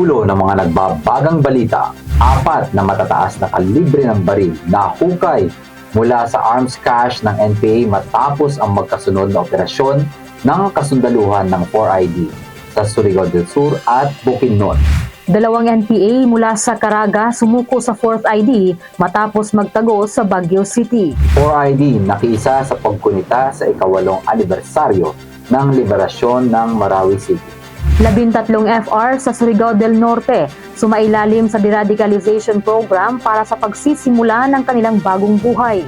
Maagang balita, apat na matataas na kalibre ng baril na hukay mula sa arms cache ng NPA matapos ang magkasunod na operasyon ng kasundaluhan ng 4ID sa Surigao del Sur at Bukidnon. Dalawang NPA mula sa Caraga sumuko sa 4th ID matapos magtago sa Baguio City. 4ID nakiisa sa pagkunita sa ikawalong anibersaryo ng liberasyon ng Marawi City. Labintatlong FR sa Surigao del Norte sumailalim sa deradicalization program para sa pagsisimula ng kanilang bagong buhay.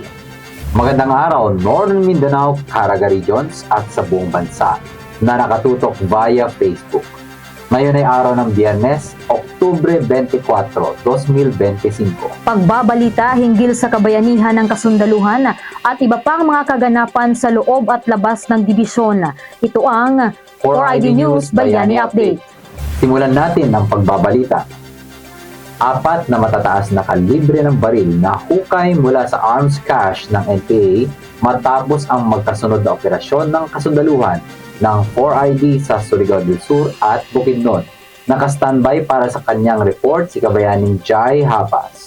Magandang araw, Northern Mindanao, Caraga Regions at sa buong bansa na nakatutok via Facebook. Ngayon ay araw ng Biyernes, Oktubre 24, 2025. Pagbabalita hinggil sa kabayanihan ng kasundaluhan at iba pang mga kaganapan sa loob at labas ng dibisyon. Ito ang 4ID News Bayani Update. Simulan natin ang pagbabalita. Apat na matataas na kalibre ng baril na hukay mula sa arms cache ng NPA matapos ang magkasunod na operasyon ng kasundaluhan ng 4ID sa Surigao del Sur at Bukidnon. Naka-standby para sa kanyang report si Kabayaning Jai Hapas.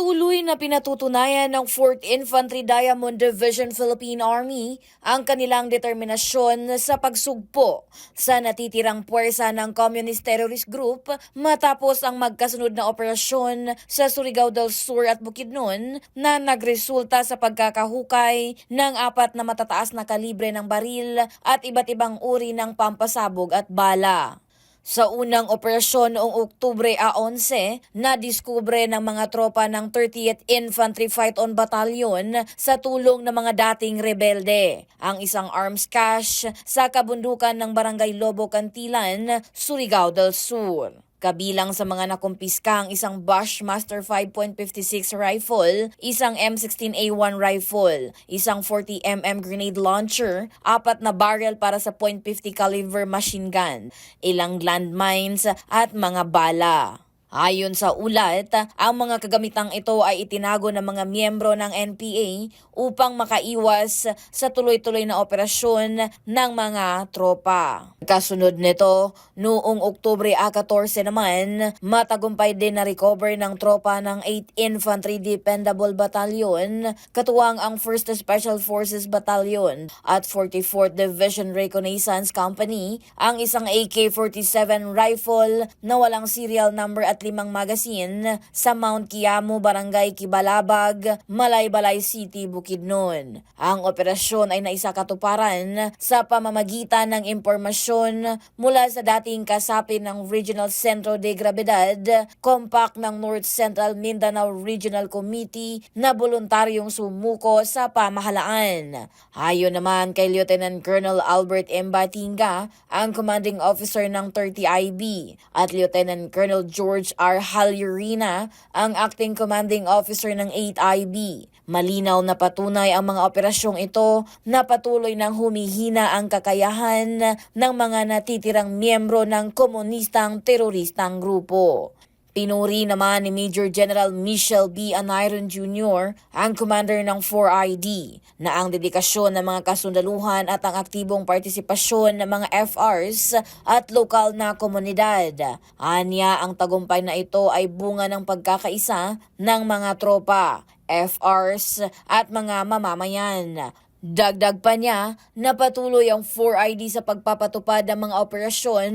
Patuloy na pinatutunayan ng 4th Infantry Diamond Division Philippine Army ang kanilang determinasyon sa pagsugpo sa natitirang puwersa ng Communist Terrorist Group matapos ang magkasunod na operasyon sa Surigao del Sur at Bukidnon na nagresulta sa pagkakahukay ng apat na matataas na kalibre ng baril at iba't ibang uri ng pampasabog at bala. Sa unang operasyon noong Oktubre a 11, nadiskubre ng mga tropa ng 30th Infantry Fight-On Battalion sa tulong ng mga dating rebelde ang isang arms cache sa kabundukan ng Barangay Lobo Cantilan, Surigao del Sur. Kabilang sa mga nakumpiska ang isang Bushmaster 5.56 rifle, isang M16A1 rifle, isang 40mm grenade launcher, apat na barrel para sa .50 caliber machine gun, ilang landmines at mga bala. Ayon sa ulat, ang mga kagamitang ito ay itinago ng mga miyembro ng NPA upang makaiwas sa tuloy-tuloy na operasyon ng mga tropa. Kasunod nito, noong Oktubre 14 naman, matagumpay din na recover ng tropa ng 8th Infantry Dependable Battalion, katuwang ang 1st Special Forces Battalion at 44th Division Reconnaissance Company, ang isang AK-47 rifle na walang serial number at magazine sa Mount Kiamu, Barangay Kibalabag, Malaybalay City, Bukidnon. Ang operasyon ay naisakatuparan sa pamamagitan ng impormasyon mula sa dating kasapin ng Regional Centro de Gravedad, compact ng North Central Mindanao Regional Committee na voluntaryong sumuko sa pamahalaan. Ayon naman kay Lieutenant Colonel Albert M. Batinga, ang commanding officer ng 30IB, at Lieutenant Colonel George R. Halyurina, ang acting commanding officer ng 8IB. Malinaw na patunay ang mga operasyong ito na patuloy ng humihina ang kakayahan ng mga natitirang miyembro ng komunistang teroristang grupo. Pinuri naman ni Major General Michel B. Anayron Jr., ang commander ng 4ID, na ang dedikasyon ng mga kasundaluhan at ang aktibong partisipasyon ng mga FRs at lokal na komunidad. Anya, ang tagumpay na ito ay bunga ng pagkakaisa ng mga tropa, FRs at mga mamamayan. Dagdag pa niya na patuloy ang 4ID sa pagpapatupad ng mga operasyon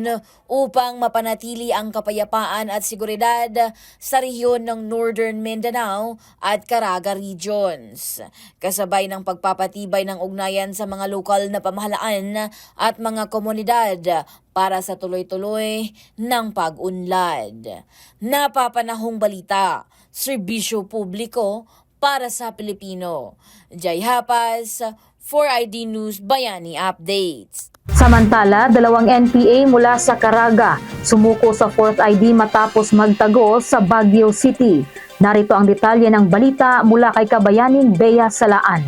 upang mapanatili ang kapayapaan at seguridad sa rehiyon ng Northern Mindanao at Caraga regions. Kasabay ng pagpapatibay ng ugnayan sa mga lokal na pamahalaan at mga komunidad para sa tuloy-tuloy ng pag-unlad. Napapanahong balita, serbisyo publiko para sa Pilipino. Jai Hapas, 4ID News Bayani Updates. Samantala, dalawang NPA mula sa Caraga sumuko sa 4th ID matapos magtago sa Baguio City. Narito ang detalye ng balita mula kay Kabayaning Bea Salaan.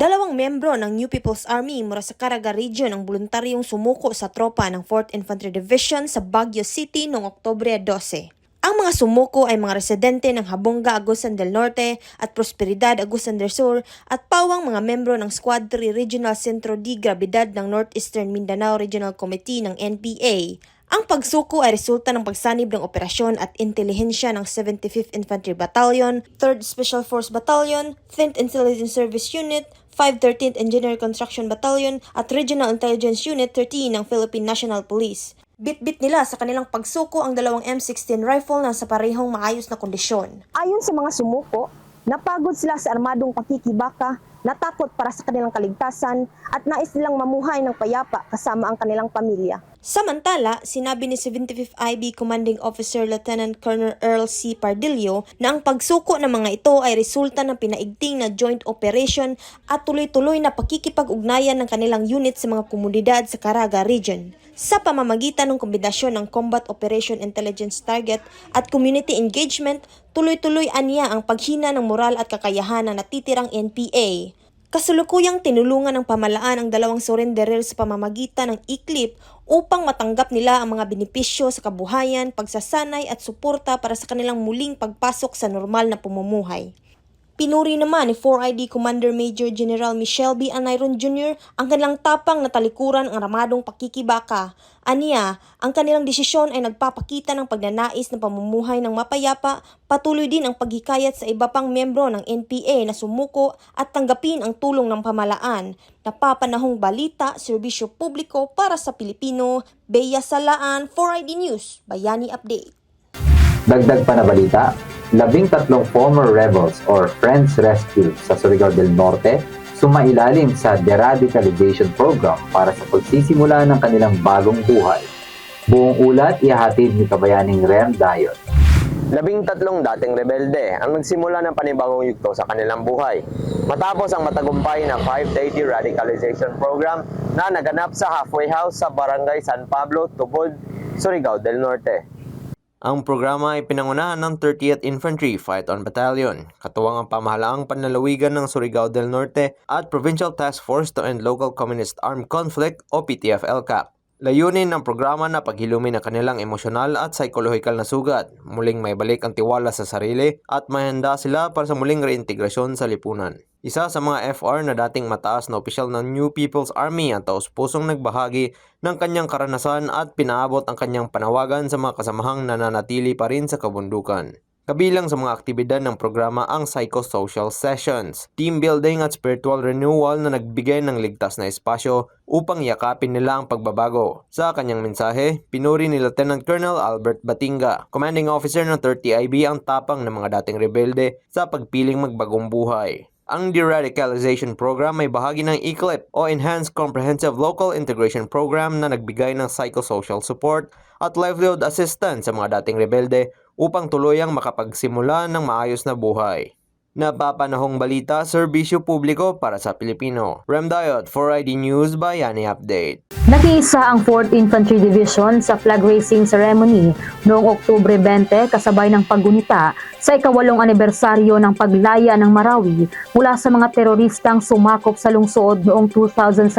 Dalawang membro ng New People's Army mula sa Caraga Region ang voluntaryong sumuko sa tropa ng 4th Infantry Division sa Baguio City noong Oktobre 12. Ang mga sumuko ay mga residente ng Habonga, Agusan del Norte at Prosperidad, Agusan del Sur at pawang mga membro ng Squad 3 Regional Centro di Gravidad ng Northeastern Mindanao Regional Committee ng NPA. Ang pagsuko ay resulta ng pagsanib ng operasyon at intelihensya ng 75th Infantry Battalion, 3rd Special Force Battalion, 10th Intelligence Service Unit, 513th Engineer Construction Battalion at Regional Intelligence Unit 13 ng Philippine National Police. Bit-bit nila sa kanilang pagsuko ang dalawang M16 rifle na sa parehong maayos na kondisyon. Ayon sa mga sumuko, napagod sila sa armadong pakikibaka, natakot para sa kanilang kaligtasan at nais nilang mamuhay ng payapa kasama ang kanilang pamilya. Samantala, sinabi ni 75th IB Commanding Officer Lieutenant Colonel Earl C. Pardillo na ang pagsuko ng mga ito ay resulta ng pinaigting na joint operation at tuloy-tuloy na pakikipag-ugnayan ng kanilang unit sa mga komunidad sa Caraga Region. Sa pamamagitan ng kombinasyon ng Combat Operation Intelligence Target at Community Engagement, tuloy-tuloy aniya ang paghina ng moral at kakayahan ng natitirang NPA. Kasulukuyang tinulungan ng pamalaan ang dalawang surrenderer sa pamamagitan ng ICLIP upang matanggap nila ang mga benepisyo sa kabuhayan, pagsasanay at suporta para sa kanilang muling pagpasok sa normal na pumumuhay. Pinuri naman ni 4ID Commander Major General Michelle B. Anayron Jr. ang kanilang tapang na talikuran ang ramadong pakikibaka. Aniya, ang kanilang desisyon ay nagpapakita ng pagnanais ng pamumuhay ng mapayapa, patuloy din ang paghikayat sa iba pang membro ng NPA na sumuko at tanggapin ang tulong ng pamalaan. Napapanahong balita, serbisyo publiko para sa Pilipino, Bea Salaan, 4ID News, Bayani Update. Dagdag pa na balita, labing tatlong former rebels or friends rescued sa Surigao del Norte sumailalim sa deradicalization program para sa pagsisimula ng kanilang bagong buhay. Buong ulat ihahatid ni Kabayaning Rem Dayot. Labing tatlong dating rebelde ang nagsimula ng panibagong yugto sa kanilang buhay. Matapos ang matagumpay na 5-day radicalization program na naganap sa halfway house sa Barangay San Pablo, Tubod, Surigao del Norte. Ang programa ay pinangunahan ng 30th Infantry Fight-On Battalion, katuwang ang pamahalaang panlalawigan ng Surigao del Norte at Provincial Task Force to End Local Communist Armed Conflict o PTF-LCAC. Layunin ng programa na paghilumin ang kanilang emosyonal at psychological na sugat, muling may balik ang tiwala sa sarili at mahanda sila para sa muling reintegrasyon sa lipunan. Isa sa mga FR na dating mataas na opisyal ng New People's Army ang taus-pusong nagbahagi ng kanyang karanasan at pinaabot ang kanyang panawagan sa mga kasamahang nananatili pa rin sa kabundukan. Kabilang sa mga aktibidad ng programa ang psychosocial sessions, team building at spiritual renewal na nagbigay ng ligtas na espasyo upang yakapin nila ang pagbabago. Sa kanyang mensahe, pinuri ni Lieutenant Colonel Albert Batinga, commanding officer ng 30IB ang tapang ng mga dating rebelde sa pagpiling magbagong buhay. Ang deradicalization program ay bahagi ng ECLIP o Enhanced Comprehensive Local Integration Program na nagbigay ng psychosocial support at livelihood assistance sa mga dating rebelde upang tuluyang makapagsimula ng maayos na buhay. Napapanahong balita, serbisyo publiko para sa Pilipino. Rem Diot, 4ID News, Bayani Update. Nakiisa ang 4th Infantry Division sa flag raising ceremony noong Oktubre 20 kasabay ng paggunita sa ikawalong anibersaryo ng paglaya ng Marawi mula sa mga teroristang sumakop sa lungsod noong 2017.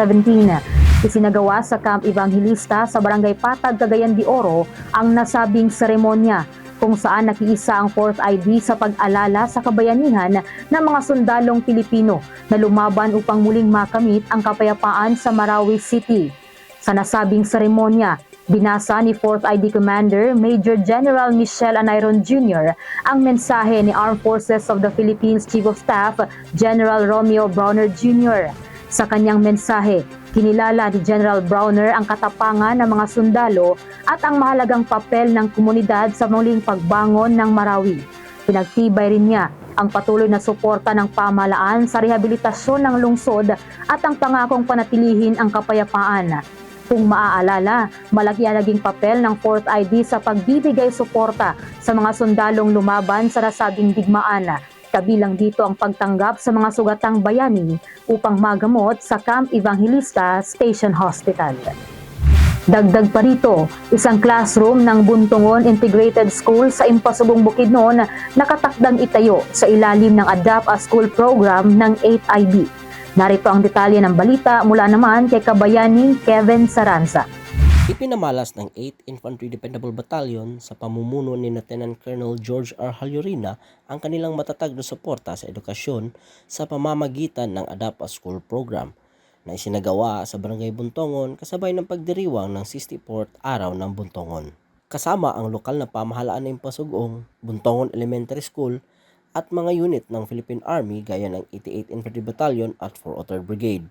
Isinagawa sa Camp Evangelista sa Barangay Patag, Cagayan de Oro ang nasabing seremonya kung saan nakiisa ang 4th ID sa pag-alala sa kabayanihan ng mga sundalong Pilipino na lumaban upang muling makamit ang kapayapaan sa Marawi City. Sa nasabing seremonya, binasa ni 4th ID Commander Major General Michelle Anayron Jr. ang mensahe ni Armed Forces of the Philippines Chief of Staff General Romeo Browner Jr. Sa kanyang mensahe, kinilala ni General Browner ang katapangan ng mga sundalo at ang mahalagang papel ng komunidad sa muling pagbangon ng Marawi. Pinagtibay rin niya ang patuloy na suporta ng pamahalaan sa rehabilitasyon ng lungsod at ang pangakong panatilihin ang kapayapaan. Kung maaalala, malaki ang naging papel ng 4th ID sa pagbibigay suporta sa mga sundalong lumaban sa nasabing digmaan. Kabilang dito ang pagtanggap sa mga sugatang bayani upang magamot sa Camp Evangelista Station Hospital. Dagdag pa rito, isang classroom ng Buntungon Integrated School sa Impasubong Bukidnon nakatakdang itayo sa ilalim ng Adapt a School program ng 8IB. Narito ang detalye ng balita mula naman kay kabayaning Kevin Saranza. Ipinamalas ng 8th Infantry Dependable Battalion sa pamumuno ni Lieutenant Colonel George R. Halyurina ang kanilang matatag na suporta sa edukasyon sa pamamagitan ng ADAPA School Program. na isinagawa sa Barangay Buntongon kasabay ng pagdiriwang ng 64th Araw ng Buntongon. Kasama ang lokal na pamahalaan ng Pasugong, Buntongon Elementary School at mga unit ng Philippine Army gaya ng 88 Infantry Battalion at 4th Brigade.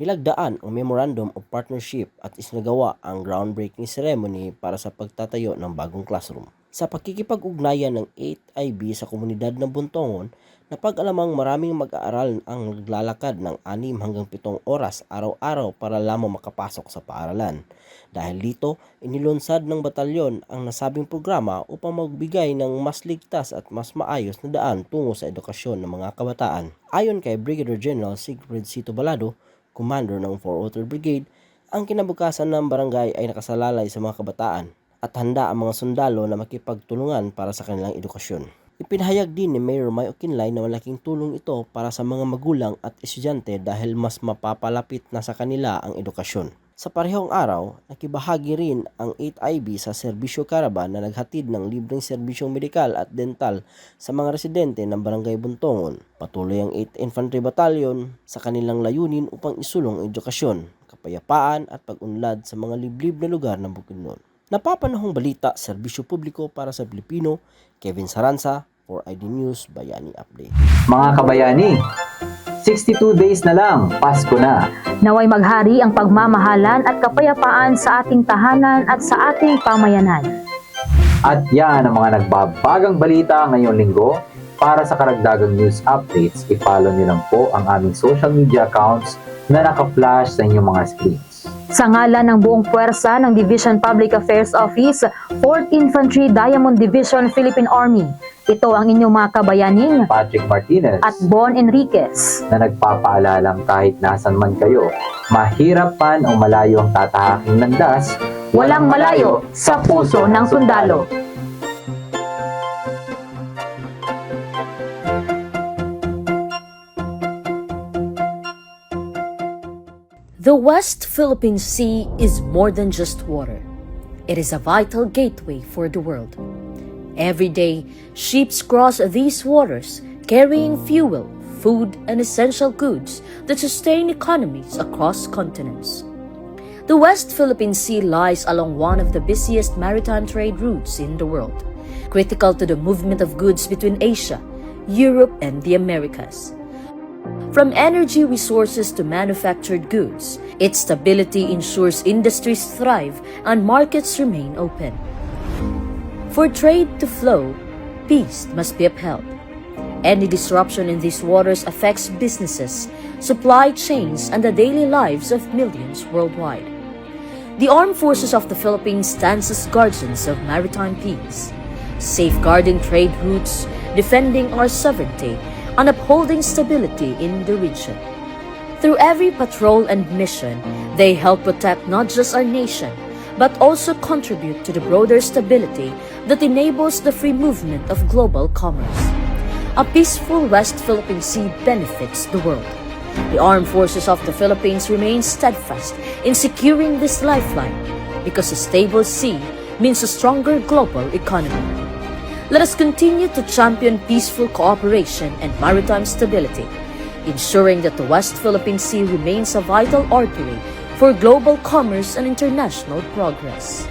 Nilagdaan ang Memorandum of Partnership at isinagawa ang groundbreaking ceremony para sa pagtatayo ng bagong classroom. Sa pakikipag-ugnayan ng 8IB sa komunidad ng Buntongon, napag-alamang maraming mag-aaral ang naglalakad ng 6 hanggang 7 oras araw-araw para lamang makapasok sa paaralan. Dahil dito, inilunsad ng batalyon ang nasabing programa upang magbigay ng mas ligtas at mas maayos na daan tungo sa edukasyon ng mga kabataan. Ayon kay Brigadier General Sigfrid Sito Balado, commander ng 4th Brigade, ang kinabukasan ng barangay ay nakasalalay sa mga kabataan at handa ang mga sundalo na makipagtulungan para sa kanilang edukasyon. Ipinahayag din ni Mayor Mayo Kinlay na malaking tulong ito para sa mga magulang at estudyante dahil mas mapapalapit na sa kanila ang edukasyon. Sa parehong araw, nakibahagi rin ang 8IB sa Serbisyo Caravan na naghatid ng libreng serbisyong medikal at dental sa mga residente ng Barangay Buntongon. Patuloy ang 8th Infantry Battalion sa kanilang layunin upang isulong ang edukasyon, kapayapaan at pag-unlad sa mga liblib na lugar ng Bukidnon. Napapanahong balita, serbisyo publiko para sa Pilipino, Kevin Saranza, for ID News, Bayani Update. Mga kabayani, 62 days na lang, Pasko na. Naway maghari ang pagmamahalan at kapayapaan sa ating tahanan at sa ating pamayanan. At yan ang mga nagbabagang balita ngayong linggo. Para sa karagdagang news updates, i-follow niyo lang po ang aming social media accounts na naka-flash sa inyong mga screens. Sa ngalan ng buong puwersa ng Division Public Affairs Office, 4th Infantry Diamond Division Philippine Army, ito ang inyong mga kabayaning Patrick Martinez at Bon Enriquez. na nagpapaalalang kahit nasan man kayo, mahirap man o malayo ang tatahaking landas, Walang malayo sa puso ng sundalo. The West Philippine Sea is more than just water. It is a vital gateway for the world. Every day, ships cross these waters carrying fuel, food, and essential goods that sustain economies across continents. The West Philippine Sea lies along one of the busiest maritime trade routes in the world, critical to the movement of goods between Asia, Europe, and the Americas. From energy resources to manufactured goods, its stability ensures industries thrive and markets remain open. For trade to flow, peace must be upheld. Any disruption in these waters affects businesses, supply chains, and the daily lives of millions worldwide. The Armed Forces of the Philippines stands as guardians of maritime peace, safeguarding trade routes, defending our sovereignty, and upholding stability in the region. Through every patrol and mission, they help protect not just our nation, but also contribute to the broader stability that enables the free movement of global commerce. A peaceful West Philippine Sea benefits the world. The armed forces of the Philippines remain steadfast in securing this lifeline because a stable sea means a stronger global economy. Let us continue to champion peaceful cooperation and maritime stability, ensuring that the West Philippine Sea remains a vital artery for global commerce and international progress.